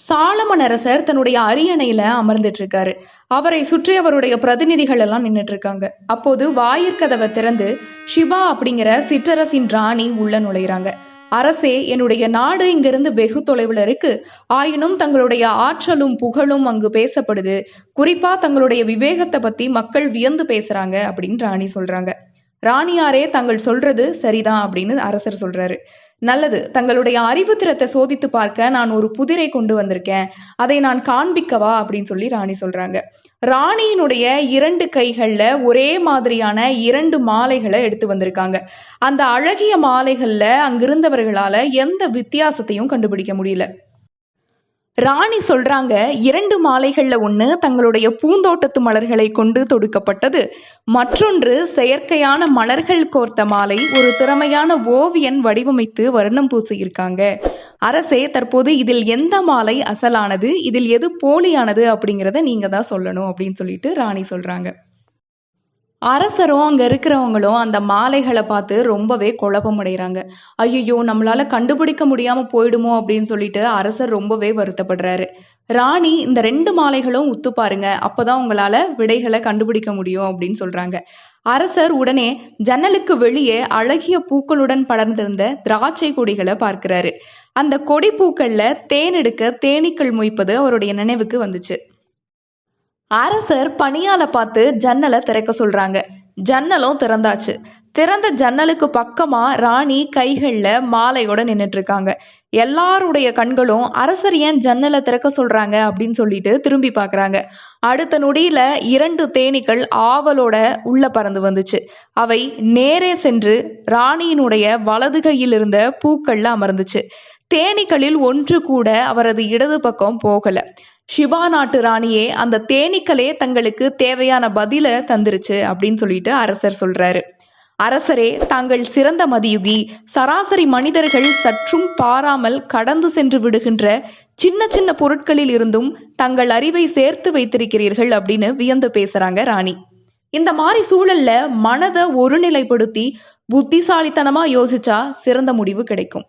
சாலமன் அரசர் தன்னுடைய அரியணையில அமர்ந்துட்டு இருக்காரு அவரை சுற்றி அவருடைய பிரதிநிதிகள் எல்லாம் நின்னுட்டு இருக்காங்க அப்போது வாயிற்கதவை திறந்து சிவா அப்படிங்கிற சிற்றரசின் ராணி உள்ள நுழையிறாங்க. அரசே என்னுடைய நாடு இங்கிருந்து வெகு தொலைவில் இருக்கு. ஆயினும் தங்களுடைய ஆற்றலும் புகழும் அங்கு பேசப்படுது. குறிப்பா தங்களுடைய விவேகத்தை பத்தி மக்கள் வியந்து பேசுறாங்க அப்படின்னு ராணி சொல்றாங்க. ராணியாரே தங்கள் சொல்றது சரிதான் அப்படின்னு அரசர் சொல்றாரு. நல்லது. தங்களுடைய அறிவுத்திறத்தை சோதித்து பார்க்க நான் ஒரு புதிரை கொண்டு வந்திருக்கேன். அதை நான் காண்பிக்கவா? அப்படின்னு சொல்லி ராணி சொல்றாங்க. ராணியினுடைய இரண்டு கைகள்ல ஒரே மாதிரியான இரண்டு மாலைகளை எடுத்து வந்திருக்காங்க. அந்த அழகிய மாலைகள்ல அங்கிருந்தவர்களால எந்த வித்தியாசத்தையும் கண்டுபிடிக்க முடியல. ராணி சொல்றாங்க இரண்டு மாலைகள்ல ஒன்று தங்களுடைய பூந்தோட்டத்து மலர்களை கொண்டு தொடுக்கப்பட்டது. மற்றொன்று செயற்கையான மலர்கள் கோர்த்த மாலை ஒரு திறமையான ஓவியன் வடிவமைத்து வர்ணம் பூசியிருக்காங்க. அரசே தற்போது இதில் எந்த மாலை அசலானது? இதில் எது போலியானது? அப்படிங்கிறத நீங்க தான் சொல்லணும் அப்படின்னு சொல்லிட்டு ராணி சொல்றாங்க. அரசரும் அங்கே இருக்கிறவங்களும் அந்த மாலைகளை பார்த்து ரொம்பவே குழப்பம் அடைகிறாங்க ஐயோ நம்மளால கண்டுபிடிக்க முடியாமல் போயிடுமோ அப்படின்னு சொல்லிட்டு அரசர் ரொம்பவே வருத்தப்படுறாரு. ராணி இந்த ரெண்டு மாலைகளும் உத்து பாருங்க அப்போதான் உங்களால விடைகளை கண்டுபிடிக்க முடியும் அப்படின்னு சொல்றாங்க. அரசர் உடனே ஜன்னலுக்கு வெளியே அழகிய பூக்களுடன் படர்ந்திருந்த திராட்சை கொடிகளை பார்க்கிறாரு. அந்த கொடி பூக்கள்ல தேன் எடுக்க தேனீக்கள் மொய்ப்பது அவருடைய நினைவுக்கு வந்துச்சு. அரசர் பணியால பார்த்து ஜன்னலை திறக்க சொல்றாங்க. ஜன்னலும் திறந்தாச்சு. திறந்த ஜன்னலுக்கு பக்கமா ராணி கைகள்ல மாலையோட நின்றுட்டு இருக்காங்க எல்லாருடைய கண்களும் அரசர் ஏன் ஜன்னலை திறக்க சொல்றாங்க அப்படின்னு சொல்லிட்டு திரும்பி பாக்குறாங்க. அடுத்த நொடியில இரண்டு தேனீக்கள் ஆவலோட உள்ள பறந்து வந்துச்சு. அவை நேரே சென்று ராணியினுடைய வலது கையில் இருந்த பூக்கள்ல அமர்ந்துச்சு. தேனீக்களில் ஒன்று கூட அவரது இடது பக்கம் போகல. சிவா நாட்டு ராணியே அந்த தேனீக்களே தங்களுக்கு தேவையான பதில தந்துருச்சு அப்படின்னு சொல்லிட்டு அரசர் சொல்றாரு. அரசரே தாங்கள் சிறந்த மதியுகி சராசரி மனிதர்கள் சற்றும் பாராமல் கடந்து சென்று விடுகின்ற சின்ன சின்ன பொருட்களில் இருந்தும் தங்கள் அறிவை சேர்த்து வைத்திருக்கிறீர்கள் அப்படின்னு வியந்து பேசுறாங்க ராணி. இந்த மாதிரி சூழல்ல மனதை ஒருநிலைப்படுத்தி புத்திசாலித்தனமா யோசிச்சா சிறந்த முடிவு கிடைக்கும்.